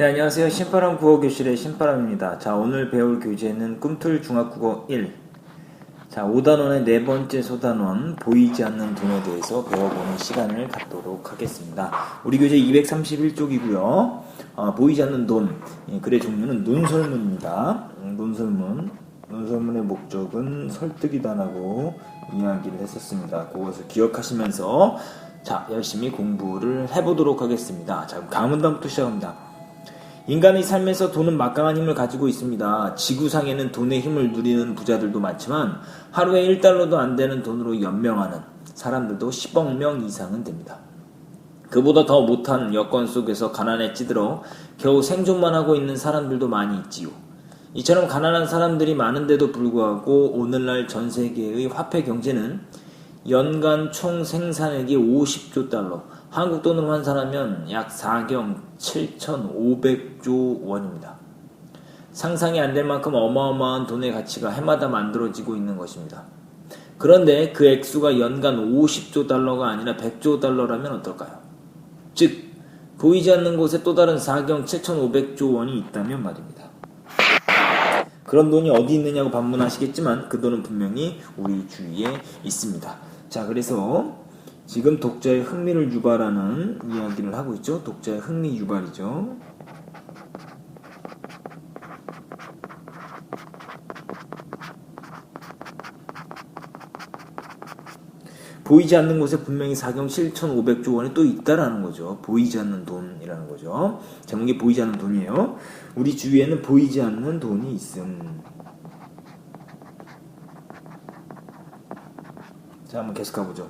네, 안녕하세요. 신바람 국어 교실의 신바람입니다. 자, 오늘 배울 교재는 꿈틀 중학국어 1. 자, 5단원의 네 번째 소단원, 보이지 않는 돈에 대해서 배워보는 시간을 갖도록 하겠습니다. 우리 교재 231쪽이고요. 어, 보이지 않는 돈, 예, 글의 종류는 논설문입니다. 음, 논설문. 논설문의 목적은 설득이다라고 이야기를 했었습니다. 그것을 기억하시면서 자, 열심히 공부를 해보도록 하겠습니다. 자, 그럼 가문단부터 시작합니다. 인간의 삶에서 돈은 막강한 힘을 가지고 있습니다. 지구상에는 돈의 힘을 누리는 부자들도 많지만 하루에 1달러도 안 되는 돈으로 연명하는 사람들도 10억 명 이상은 됩니다. 그보다 더 못한 여건 속에서 가난에 찌들어 겨우 생존만 하고 있는 사람들도 많이 있지요. 이처럼 가난한 사람들이 많은데도 불구하고 오늘날 전 세계의 화폐 경제는 연간 총 생산액이 50조 달러, 한국 돈으로 환산하면 약 4경 7,500조 원입니다. 상상이 안 될 만큼 어마어마한 돈의 가치가 해마다 만들어지고 있는 것입니다. 그런데 그 액수가 연간 50조 달러가 아니라 100조 달러라면 어떨까요? 즉, 보이지 않는 곳에 또 다른 4경 7,500조 원이 있다면 말입니다. 그런 돈이 어디 있느냐고 반문하시겠지만 그 돈은 분명히 우리 주위에 있습니다. 자, 그래서 지금 독자의 흥미를 유발하는 이야기를 하고 있죠. 독자의 흥미 유발이죠. 보이지 않는 곳에 분명히 4경 7,500조 원이 또 있다라는 거죠. 보이지 않는 돈이라는 거죠. 제목이 보이지 않는 돈이에요. 우리 주위에는 보이지 않는 돈이 있음. 자, 한번 계속 가보죠.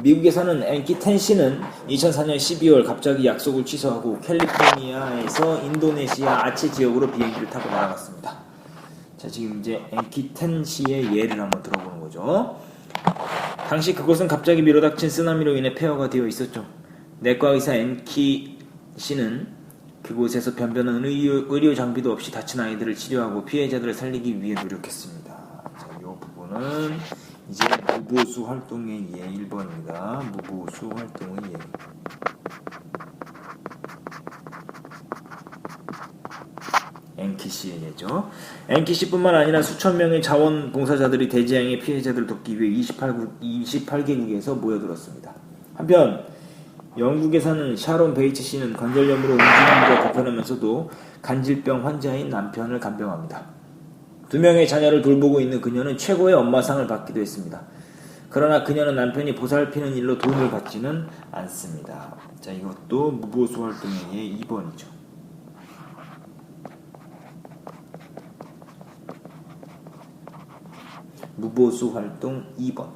미국에 사는 앤키 텐시는 2004년 12월 갑자기 약속을 취소하고 캘리포니아에서 인도네시아 아체 지역으로 비행기를 타고 날아갔습니다. 자, 지금 이제 앤키 텐시의 예를 한번 들어보는 거죠. 당시 그곳은 갑자기 밀어닥친 쓰나미로 인해 폐허가 되어 있었죠. 내과 의사 앤키 씨는 그곳에서 변변한 의료, 의료 장비도 없이 다친 아이들을 치료하고 피해자들을 살리기 위해 노력했습니다. 자, 이 부분은 이제 무보수 활동의 예 1번입니다. 무보수 활동의 예. 앵키씨의 예죠. 앵키씨뿐만 아니라 수천 명의 자원봉사자들이 대재앙의 피해자들을 돕기 위해 28, 28개국에서 모여들었습니다. 한편 영국에 사는 샤론 베이츠 씨는 관절염으로 움직임과 불편하면서도 간질병 환자인 남편을 간병합니다. 두 명의 자녀를 돌보고 있는 그녀는 최고의 엄마상을 받기도 했습니다. 그러나 그녀는 남편이 보살피는 일로 돈을 받지는 않습니다. 자, 이것도 무보수 활동의 2번이죠. 무보수 활동 2번.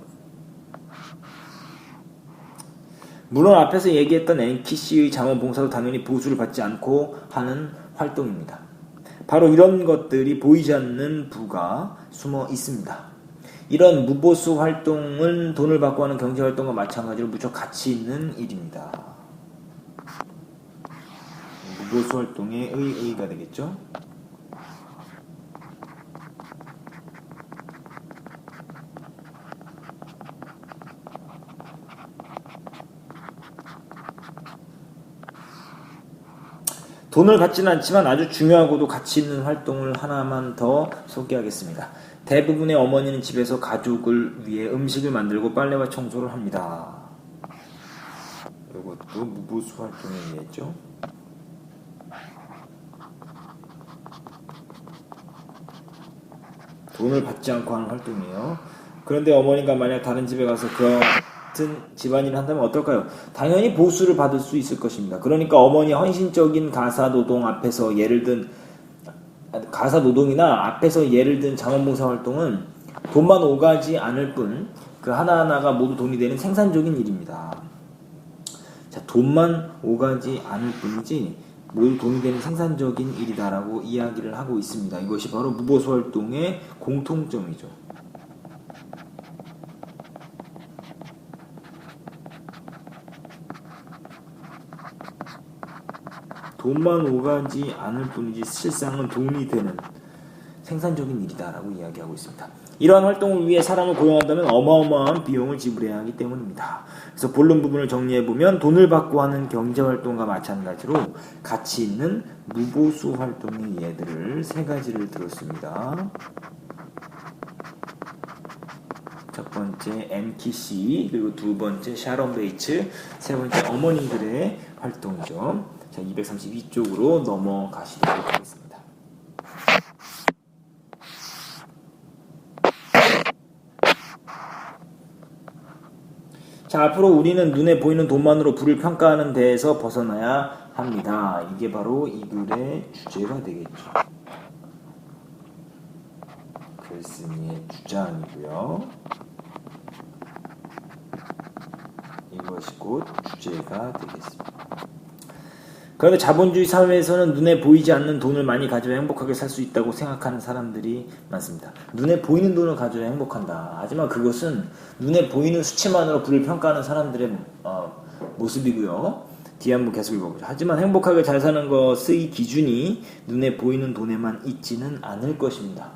물론 앞에서 얘기했던 엔키 씨의 자원 봉사도 당연히 보수를 받지 않고 하는 활동입니다. 바로 이런 것들이 보이지 않는 부가 숨어 있습니다. 이런 무보수 활동은 돈을 받고 하는 경제 활동과 마찬가지로 무척 가치 있는 일입니다. 무보수 활동의 의, 의가 되겠죠? 돈을 받지는 않지만 아주 중요하고도 가치 있는 활동을 하나만 더 소개하겠습니다. 대부분의 어머니는 집에서 가족을 위해 음식을 만들고 빨래와 청소를 합니다. 이것도 무보수 활동에 의했죠. 돈을 받지 않고 하는 활동이에요. 그런데 어머니가 만약 다른 집에 가서 그 같은 집안일을 한다면 어떨까요? 당연히 보수를 받을 수 있을 것입니다. 그러니까 어머니 헌신적인 가사 노동 앞에서 예를 든 가사 노동이나 앞에서 예를 든 자원봉사 활동은 돈만 오가지 않을 뿐 그 하나하나가 모두 돈이 되는 생산적인 일입니다. 자, 돈만 오가지 않을 뿐이지 모두 돈이 되는 생산적인 일이다라고 이야기를 하고 있습니다. 이것이 바로 무보수 활동의 공통점이죠. 돈만 오가지 않을 뿐이지 실상은 돈이 되는 생산적인 일이다라고 이야기하고 있습니다. 이러한 활동을 위해 사람을 고용한다면 어마어마한 비용을 지불해야 하기 때문입니다. 그래서 본론 부분을 정리해 보면 돈을 받고 하는 경제 활동과 마찬가지로 가치 있는 무보수 활동의 예들을 세 가지를 들었습니다. 첫 번째 MTC 그리고 두 번째 샤론 베이츠 세 번째 어머니들의 활동이죠. 자 232쪽으로 넘어가시도록 하겠습니다. 자, 앞으로 우리는 눈에 보이는 돈만으로 부를 평가하는 데에서 벗어나야 합니다. 이게 바로 이 글의 주제가 되겠죠. 글쓴이의 주장이고요. 이것이 곧 주제가 되겠습니다. 그런데 자본주의 사회에서는 눈에 보이지 않는 돈을 많이 가져야 행복하게 살 수 있다고 생각하는 사람들이 많습니다. 눈에 보이는 돈을 가져야 행복한다. 하지만 그것은 눈에 보이는 수치만으로 불을 평가하는 사람들의 어, 모습이고요. 뒤에 한번 계속 읽어보죠. 하지만 행복하게 잘 사는 것의 기준이 눈에 보이는 돈에만 있지는 않을 것입니다.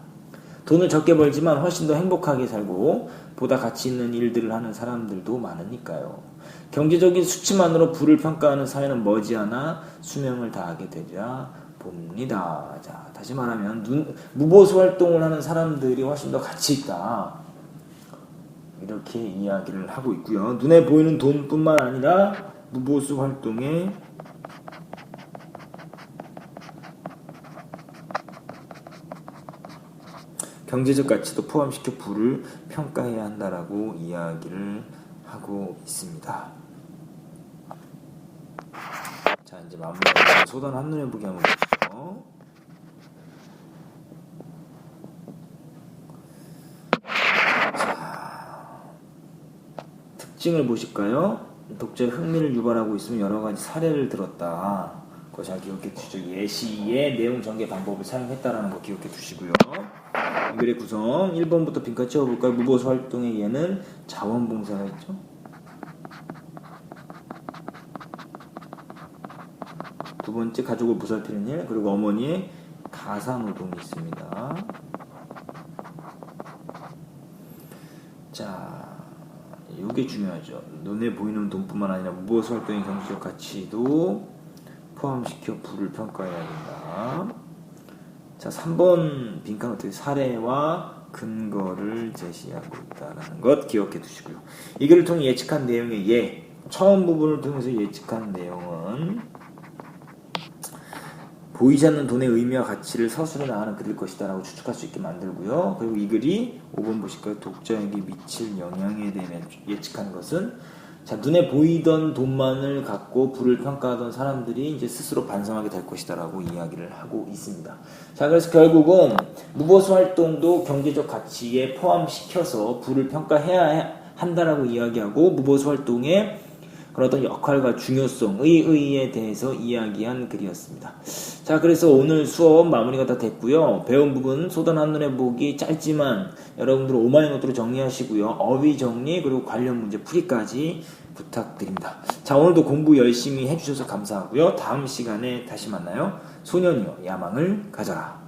돈을 적게 벌지만 훨씬 더 행복하게 살고 보다 가치 있는 일들을 하는 사람들도 많으니까요. 경제적인 수치만으로 부를 평가하는 사회는 머지않아 수명을 다하게 되리라 봅니다. 자, 다시 말하면 눈, 무보수 활동을 하는 사람들이 훨씬 더 가치 있다. 이렇게 이야기를 하고 있고요. 눈에 보이는 돈뿐만 아니라 무보수 활동에 경제적 가치도 포함시켜 부를 평가해야 한다라고 이야기를 하고 있습니다. 자 이제 마무리하고 소단 한눈에 보기 한번 보시죠. 자 특징을 보실까요? 독자의 흥미를 유발하고 있으면 여러 가지 사례를 들었다. 그거 잘 기억해 두시죠. 예시의 내용 전개 방법을 사용했다라는 거 기억해 두시고요. 이 글의 구성 1번부터 빈칸 채워볼까요? 무보수 활동의 예는 자원봉사가 있죠. 번째 가족을 보살피는 일 그리고 어머니의 가사노동이 있습니다. 자, 이게 중요하죠. 눈에 보이는 돈뿐만 아니라 무보수 활동의 경제적 가치도 포함시켜 부를 평가해야 된다. 자, 3번 빈칸 어떻게 사례와 근거를 제시하고 있다는 것 기억해 두시고요. 이 글을 통해 예측한 내용의 예, 처음 부분을 통해서 예측한 내용은 보이지 않는 돈의 의미와 가치를 서술해 나가는 글일 것이다 라고 추측할 수 있게 만들고요. 그리고 이 글이 5번 보실까요? 독자에게 미칠 영향에 대해 예측한 것은 자, 눈에 보이던 돈만을 갖고 부를 평가하던 사람들이 이제 스스로 반성하게 될 것이다라고 이야기를 하고 있습니다. 자, 그래서 결국은 무보수 활동도 경제적 가치에 포함시켜서 부를 평가해야 한다라고 이야기하고 무보수 활동의 그런 어떤 역할과 중요성의 의에 대해서 이야기한 글이었습니다. 자, 그래서 오늘 수업 마무리가 다 됐고요. 배운 부분 소단 한눈에 보기 짧지만 여러분들 오마이 노트로 정리하시고요. 어휘 정리 그리고 관련 문제 풀이까지 부탁드립니다. 자, 오늘도 공부 열심히 해주셔서 감사하고요. 다음 시간에 다시 만나요. 소년이여 야망을 가져라.